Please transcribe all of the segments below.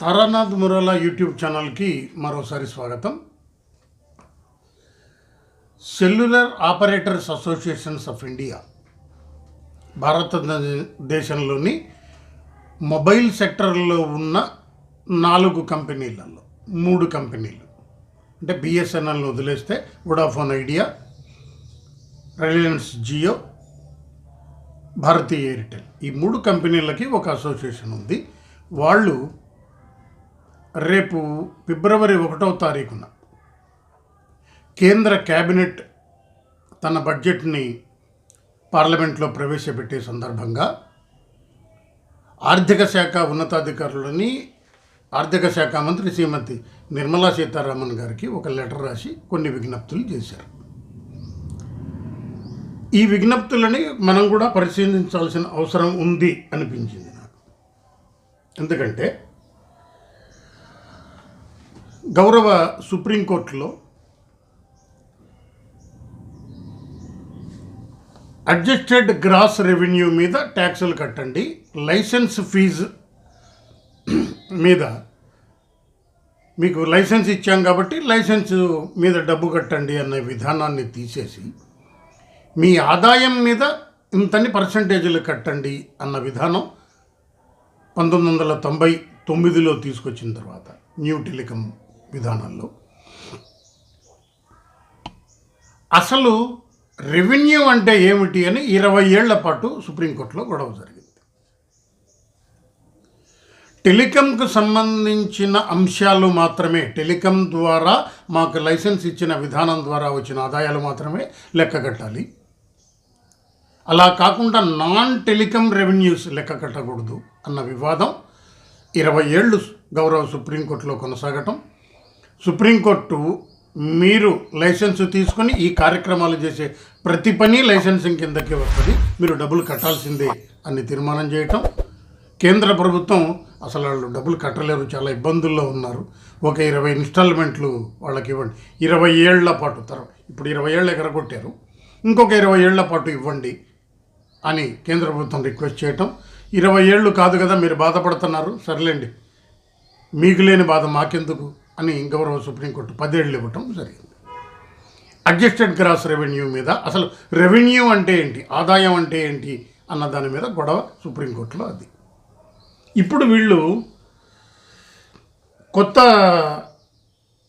Taranath మురాలా YouTube ఛానల్కి మరోసారి స్వాగతం. Cellular operators associations of India భారతదేశంలోని మొబైల్ సెక్టర్లో ఉన్న నాలుగు కంపెనీలలో మూడు కంపెనీలు. అంటే బిఎస్ఎన్ఎల్ను వదిలేస్తే Vodafone Idea Reliance Jio Bharti Airtel. ఈ మూడు కంపెనీలకి ఒక అసోసియేషన్ ఉంది. వాళ్ళు రేపు ఫిబ్రవరి ఒకటవ తారీఖున కేంద్ర క్యాబినెట్ తన బడ్జెట్ని పార్లమెంట్లో ప్రవేశపెట్టే సందర్భంగా ఆర్థిక శాఖ ఉన్నతాధికారులని ఆర్థిక శాఖ మంత్రి శ్రీమతి నిర్మలా సీతారామన్ గారికి ఒక లెటర్ రాసి కొన్ని విజ్ఞప్తులు చేశారు. ఈ విజ్ఞప్తులని మనం కూడా పరిశీలించాల్సిన అవసరం ఉంది అనిపించింది నాకు. ఎందుకంటే గౌరవ సుప్రీంకోర్టులో అడ్జస్టెడ్ గ్రాస్ రెవెన్యూ మీద ట్యాక్సులు కట్టండి లైసెన్స్ ఫీజు మీద మీకు లైసెన్స్ ఇచ్చాం కాబట్టి లైసెన్స్ మీద డబ్బు కట్టండి అనే విధానాన్ని తీసేసి మీ ఆదాయం మీద ఇంతని పర్సంటేజీలు కట్టండి అన్న విధానం పంతొమ్మిది వందల తొంభై తొమ్మిదిలో తీసుకొచ్చిన తర్వాత న్యూ టెలికం విధానంలో. అసలు రెవెన్యూ అంటే ఏమిటి అని ఇరవై ఏళ్ళ పాటు సుప్రీంకోర్టులో గొడవ జరిగింది. టెలికాంకు సంబంధించిన అంశాలు మాత్రమే టెలికాం ద్వారా మాకు లైసెన్స్ ఇచ్చిన విధానం ద్వారా వచ్చిన ఆదాయాలు మాత్రమే లెక్క కట్టాలి. అలా కాకుండా నాన్ టెలికాం రెవెన్యూస్ లెక్క కట్టకూడదు అన్న వివాదం ఇరవై ఏళ్ళు గౌరవ సుప్రీంకోర్టులో కొనసాగటం సుప్రీంకోర్టు మీరు లైసెన్స్ తీసుకొని ఈ కార్యక్రమాలు చేసే ప్రతి పని లైసెన్సింగ్ కిందకి వస్తుంది. మీరు డబ్బులు కట్టాల్సిందే అని తీర్మానం చేయటం. కేంద్ర ప్రభుత్వం అసలు వాళ్ళు డబ్బులు కట్టలేరు చాలా ఇబ్బందుల్లో ఉన్నారు. ఒక ఇరవై ఇన్స్టాల్మెంట్లు వాళ్ళకి ఇవ్వండి. ఇరవై ఏళ్ళ పాటు తరం. ఇప్పుడు ఇరవై ఏళ్ళు ఎగరగొట్టారు ఇంకొక ఇరవై ఏళ్ళ పాటు ఇవ్వండి అని కేంద్ర ప్రభుత్వం రిక్వెస్ట్ చేయటం. ఇరవై ఏళ్ళు కాదు కదా మీరు బాధపడుతున్నారు. సర్లేండి. మీకు లేని బాధ మాకెందుకు? అని గౌరవ సుప్రీంకోర్టు పదేళ్ళు ఇవ్వటం జరిగింది. అడ్జస్టెడ్ గ్రాస్ రెవెన్యూ మీద అసలు రెవెన్యూ అంటే ఏంటి? ఆదాయం అంటే ఏంటి? అన్న దాని మీద గొడవ సుప్రీంకోర్టులో అది. ఇప్పుడు వీళ్ళు కొత్త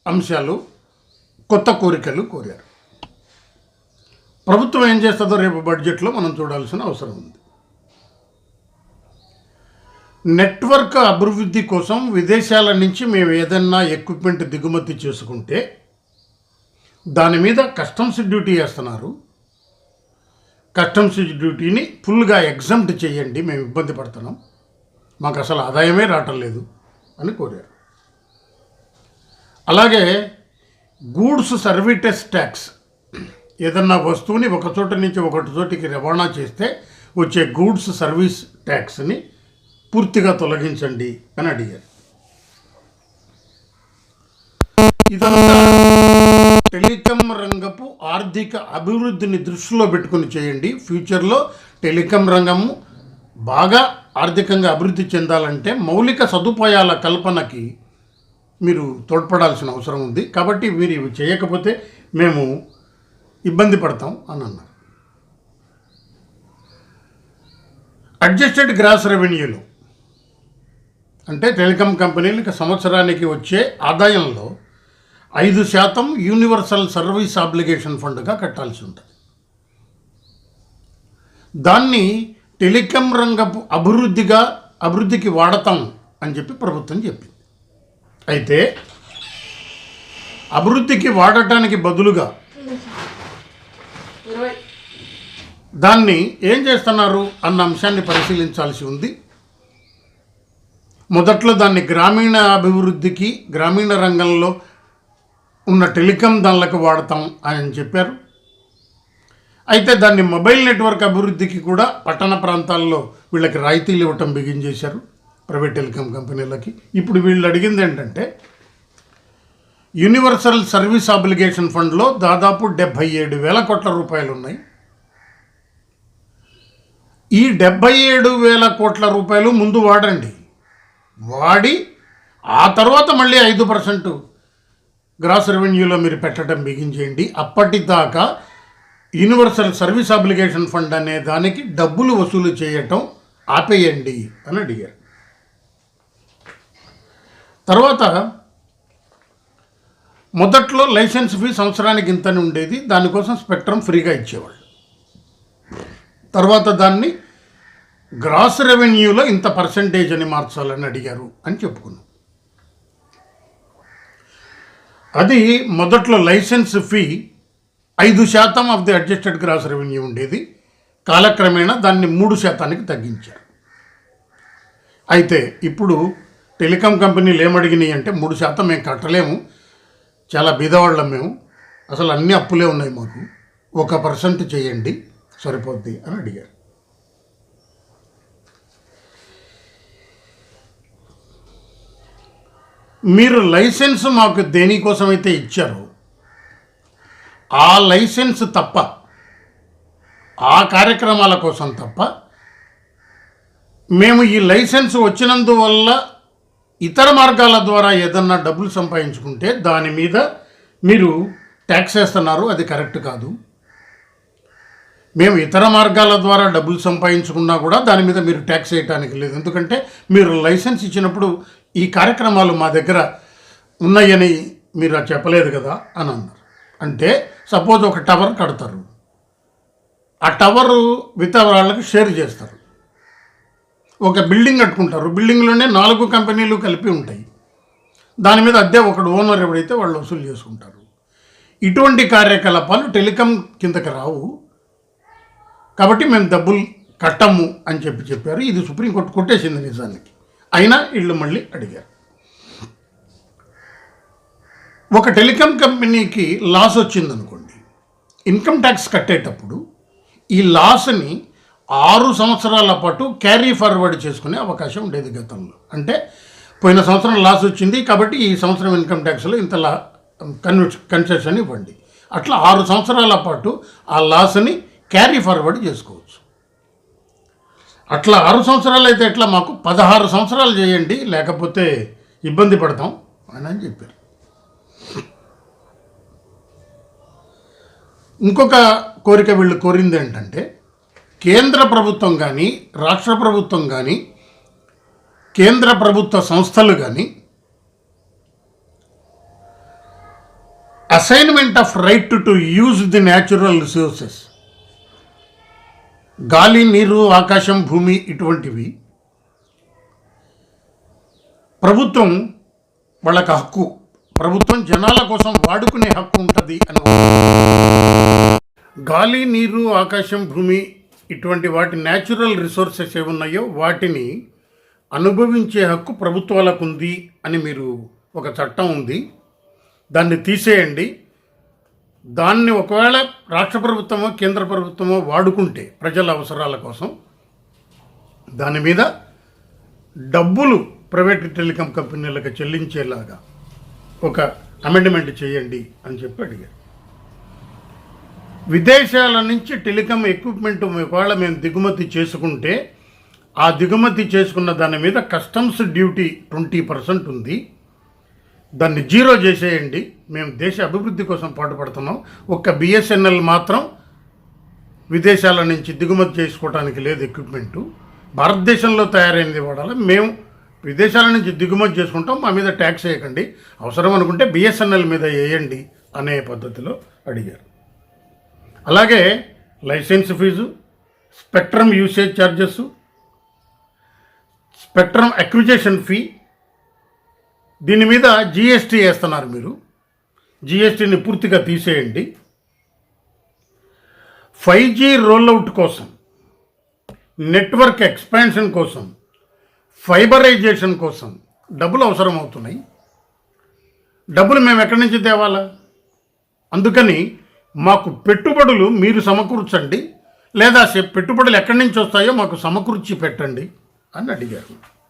అంశాలు కొత్త కోరికలు కోరారు. ప్రభుత్వం ఏం చేస్తుందో రేపు బడ్జెట్లో మనం చూడాల్సిన అవసరం ఉంది. నెట్వర్క్ అభివృద్ధి కోసం విదేశాల నుంచి మేము ఏదన్నా ఎక్విప్మెంట్ దిగుమతి చేసుకుంటే దాని మీద కస్టమ్స్ డ్యూటీ వేస్తున్నారు కస్టమ్స్ డ్యూటీని ఫుల్గా ఎగ్జామ్ట్ చేయండి మేము ఇబ్బంది పడుతున్నాం. మాకు అసలు ఆదాయమే రావటం లేదు అని కోరారు. అలాగే గూడ్స్ సర్వీటెస్ ట్యాక్స్ ఏదన్నా వస్తువుని ఒక చోట నుంచి ఒకటి చోటికి రవాణా చేస్తే వచ్చే గూడ్స్ సర్వీస్ ట్యాక్స్ని పూర్తిగా తొలగించండి అని అడిగారు. ఇదంతా టెలికాం రంగపు ఆర్థిక అభివృద్ధిని దృష్టిలో పెట్టుకుని చేయండి. ఫ్యూచర్లో టెలికాం రంగము బాగా ఆర్థికంగా అభివృద్ధి చెందాలంటే మౌలిక సదుపాయాల కల్పనకి మీరు తోడ్పడాల్సిన అవసరం ఉంది. కాబట్టి మీరు ఇవి చేయకపోతే మేము ఇబ్బంది పడతాం అని అన్నారు. అడ్జస్టెడ్ గ్రాస్ రెవెన్యూలో అంటే టెలికాం కంపెనీలకు సంవత్సరానికి వచ్చే ఆదాయంలో ఐదు శాతం యూనివర్సల్ సర్వీస్ అప్లికేషన్ ఫండ్గా కట్టాల్సి ఉంటుంది. దాన్ని టెలికాం రంగపు అభివృద్ధిగా అభివృద్ధికి వాడతాం అని చెప్పి ప్రభుత్వం చెప్పింది. అయితే అభివృద్ధికి వాడటానికి బదులుగా దాన్ని ఏం చేస్తున్నారు అన్న అంశాన్ని పరిశీలించాల్సి ఉంది. మొదట్లో దాన్ని గ్రామీణ అభివృద్ధికి గ్రామీణ రంగంలో ఉన్న టెలికాం దానిలకు వాడతాం అని చెప్పారు. అయితే దాన్ని మొబైల్ నెట్వర్క్ అభివృద్ధికి కూడా పట్టణ ప్రాంతాల్లో వీళ్ళకి రాయితీలు ఇవ్వటం బిగించేశారు ప్రైవేట్ టెలికాం కంపెనీలకి. ఇప్పుడు వీళ్ళు అడిగింది ఏంటంటే యూనివర్సల్ సర్వీస్ అప్లికేషన్ ఫండ్లో దాదాపు డెబ్భై ఏడు వేల కోట్ల రూపాయలు ఉన్నాయి ఈ డెబ్భై ఏడు వేల కోట్ల రూపాయలు ముందు వాడండి. వాడి ఆ తర్వాత మళ్ళీ ఐదు పర్సెంట్ గ్రాస్ రెవెన్యూలో మీరు పెట్టడం బిగించేయండి. అప్పటిదాకా యూనివర్సల్ సర్వీస్ అప్లికేషన్ ఫండ్ అనే దానికి డబ్బులు వసూలు చేయటం ఆపేయండి అని అడిగారు. తర్వాత మొదట్లో లైసెన్స్ ఫీ సంవత్సరానికి ఇంతని ఉండేది దానికోసం స్పెక్ట్రమ్ ఫ్రీగా ఇచ్చేవాళ్ళు. తర్వాత దాన్ని గ్రాస్ రెవెన్యూలో ఇంత పర్సంటేజ్ అని మార్చాలని అడిగారు అని చెప్పుకున్నాం. అది మొదట్లో లైసెన్స్ ఫీ ఐదు శాతం of the adjusted gross revenue ఉండేది. కాలక్రమేణా దాన్ని మూడు శాతానికి తగ్గించారు. అయితే ఇప్పుడు టెలికాం కంపెనీలు ఏమడిగినాయి అంటే మూడు శాతం మేము కట్టలేము. చాలా బీదవాళ్ళం మేము. అసలు అన్ని అప్పులే ఉన్నాయి మాకు. ఒక పర్సెంట్ చేయండి సరిపోద్ది అని అడిగారు. మీరు లైసెన్స్ మాకు దేనికోసమైతే ఇచ్చారు ఆ లైసెన్స్ తప్ప ఆ కార్యక్రమాల కోసం తప్ప మేము ఈ లైసెన్స్ వచ్చినందువల్ల ఇతర మార్గాల ద్వారా ఏదన్నా డబ్బులు సంపాదించుకుంటే దాని మీద మీరు ట్యాక్స్ వేస్తున్నారు అది కరెక్ట్ కాదు. మేము ఇతర మార్గాల ద్వారా డబ్బులు సంపాదించుకున్నా కూడా దాని మీద మీరు ట్యాక్స్ వేయటానికి లేదు. ఎందుకంటే మీరు లైసెన్స్ ఇచ్చినప్పుడు ఈ కార్యక్రమాలు మా దగ్గర ఉన్నాయని మీరు అది చెప్పలేదు కదా అని అన్నారు. అంటే సపోజ్ ఒక టవర్ కడతారు. ఆ టవర్ విత్ వాళ్ళకి షేర్ చేస్తారు. ఒక బిల్డింగ్ కట్టుకుంటారు. బిల్డింగ్లోనే నాలుగు కంపెనీలు కలిపి ఉంటాయి. దాని మీద అద్దె ఒకడు ఓనర్ ఎవడైతే వాళ్ళు వసూలు చేసుకుంటారు. ఇటువంటి కార్యకలాపాలు టెలికాం కిందకి రావు. కాబట్టి మేము డబ్బులు కట్టము అని చెప్పి చెప్పారు. ఇది సుప్రీంకోర్టు కొట్టేసింది నిజానికి. అయినా వీళ్ళు మళ్ళీ అడిగారు. ఒక టెలికాం కంపెనీకి లాస్ వచ్చిందనుకోండి ఇన్కమ్ ట్యాక్స్ కట్టేటప్పుడు ఈ లాస్ని ఆరు సంవత్సరాల పాటు క్యారీ ఫార్వర్డ్ చేసుకునే అవకాశం ఉండేది గతంలో. అంటే పోయిన సంవత్సరం లాస్ వచ్చింది కాబట్టి ఈ సంవత్సరం ఇన్కమ్ ట్యాక్స్లో ఇంత లా కన్వె కన్సెషన్ ఇవ్వండి. అట్లా ఆరు సంవత్సరాల పాటు ఆ లాస్ని క్యారీ ఫార్వర్డ్ చేసుకోవచ్చు. అట్లా ఆరు సంవత్సరాలు అయితే ఎట్లా మాకు పదహారు సంవత్సరాలు చేయండి లేకపోతే ఇబ్బంది పడతాం అని అని చెప్పారు. ఇంకొక కోరిక వీళ్ళు కోరింది ఏంటంటే కేంద్ర ప్రభుత్వం కానీ రాష్ట్ర ప్రభుత్వం కానీ కేంద్ర ప్రభుత్వ సంస్థలు కానీ assignment of right to use the natural resources గాలి నీరు ఆకాశం భూమి ఇటువంటివి ప్రభుత్వం వాళ్ళకి హక్కు. ప్రభుత్వం జనాల కోసం వాడుకునే హక్కు ఉంటుంది అని గాలి నీరు ఆకాశం భూమి ఇటువంటి వాటి న్యాచురల్ రిసోర్సెస్ ఏమున్నాయో వాటిని అనుభవించే హక్కు ప్రభుత్వాలకు ఉంది అని మీరు ఒక చట్టం ఉంది. దాన్ని తీసేయండి. దాన్ని ఒకవేళ రాష్ట్ర ప్రభుత్వమో కేంద్ర ప్రభుత్వమో వాడుకుంటే ప్రజల అవసరాల కోసం దాని మీద డబ్బులు ప్రైవేట్ టెలికాం కంపెనీలకు చెల్లించేలాగా ఒక అమెండ్మెంట్ చేయండి అని చెప్పి అడిగారు. విదేశాల నుంచి టెలికాం ఎక్విప్మెంట్ ఒకవేళ మేము దిగుమతి చేసుకుంటే ఆ దిగుమతి చేసుకున్న దాని మీద కస్టమ్స్ డ్యూటీ ట్వంటీ పర్సెంట్ ఉంది. దాన్ని జీరో చేసేయండి. మేము దేశ అభివృద్ధి కోసం పాటుపడుతున్నాం. ఒక్క బిఎస్ఎన్ఎల్ మాత్రం విదేశాల నుంచి దిగుమతి చేసుకోవడానికి లేదు ఎక్విప్మెంటు. భారతదేశంలో తయారైనది వాడాలి. మేము విదేశాల నుంచి దిగుమతి చేసుకుంటాం. మా మీద ట్యాక్స్ వేయకండి. అవసరం అనుకుంటే బిఎస్ఎన్ఎల్ మీద వేయండి అనే పద్ధతిలో అడిగారు. అలాగే licence fees spectrum usage charges spectrum acquisition fee దీని మీద జిఎస్టీ వేస్తున్నారు మీరు. జిఎస్టీని పూర్తిగా తీసేయండి. ఫైవ్ జీ రోల్అవుట్ కోసం నెట్వర్క్ ఎక్స్పాన్షన్ కోసం ఫైబరైజేషన్ కోసం డబ్బులు అవసరం అవుతున్నాయి. డబ్బులు మేము ఎక్కడి నుంచి తేవాలా? అందుకని మాకు పెట్టుబడులు మీరు సమకూర్చండి. లేదా పెట్టుబడులు ఎక్కడి నుంచి వస్తాయో మాకు సమకూర్చి పెట్టండి అని అడిగారు.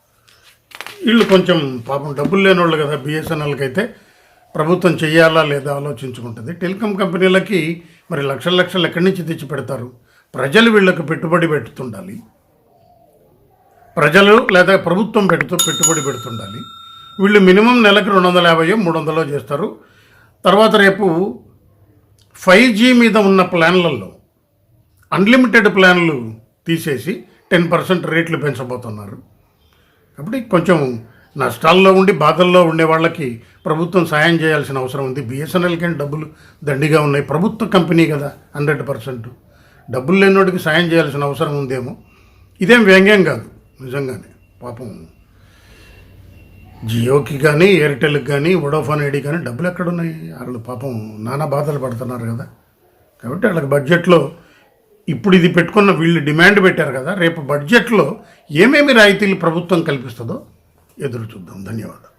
వీళ్ళు కొంచెం పాపం డబ్బులు లేని వాళ్ళు కదా బిఎస్ఎన్ఎల్కి అయితే ప్రభుత్వం చేయాలా లేదా ఆలోచించుకుంటుంది. టెలికాం కంపెనీలకి మరి లక్షల లక్షలు ఎక్కడి నుంచి తెచ్చి పెడతారు? ప్రజలు వీళ్ళకి పెట్టుబడి పెడుతుండాలి. ప్రజలు లేదా ప్రభుత్వం పెడుతూ పెట్టుబడి పెడుతుండాలి. వీళ్ళు మినిమం నెలకు రెండు వందల యాభై మూడు వందలో చేస్తారు. తర్వాత రేపు ఫైవ్ జీ మీద ఉన్న ప్లాన్లలో అన్లిమిటెడ్ ప్లాన్లు తీసేసి టెన్ పర్సెంట్ రేట్లు పెంచబోతున్నారు. కాబట్టి కొంచెం నష్టాల్లో ఉండి బాధల్లో ఉండే వాళ్ళకి ప్రభుత్వం సాయం చేయాల్సిన అవసరం ఉంది. బిఎస్ఎన్ఎల్కి డబ్బులు దండిగా ఉన్నాయి. ప్రభుత్వ కంపెనీ కదా హండ్రెడ్ పర్సెంట్. డబ్బులు లేనివాడికి సాయం చేయాల్సిన అవసరం ఉందేమో? ఇదేం వ్యంగ్యం కాదు నిజంగానే. పాపం. జియోకి కానీ ఎయిర్టెల్కి కానీ వొడాఫోన్ ఐడి కానీ డబ్బులు ఎక్కడున్నాయి? వాళ్ళు పాపం నానా బాధలు పడుతున్నారు కదా. కాబట్టి వాళ్ళకి బడ్జెట్లో ఇప్పుడు ఇది పెట్టుకున్న వీళ్ళు డిమాండ్ పెట్టారు కదా రేపు బడ్జెట్లో ఏమేమి రాయితీలు ప్రభుత్వం కల్పిస్తుందో ఎదురు చూద్దాం. ధన్యవాదాలు.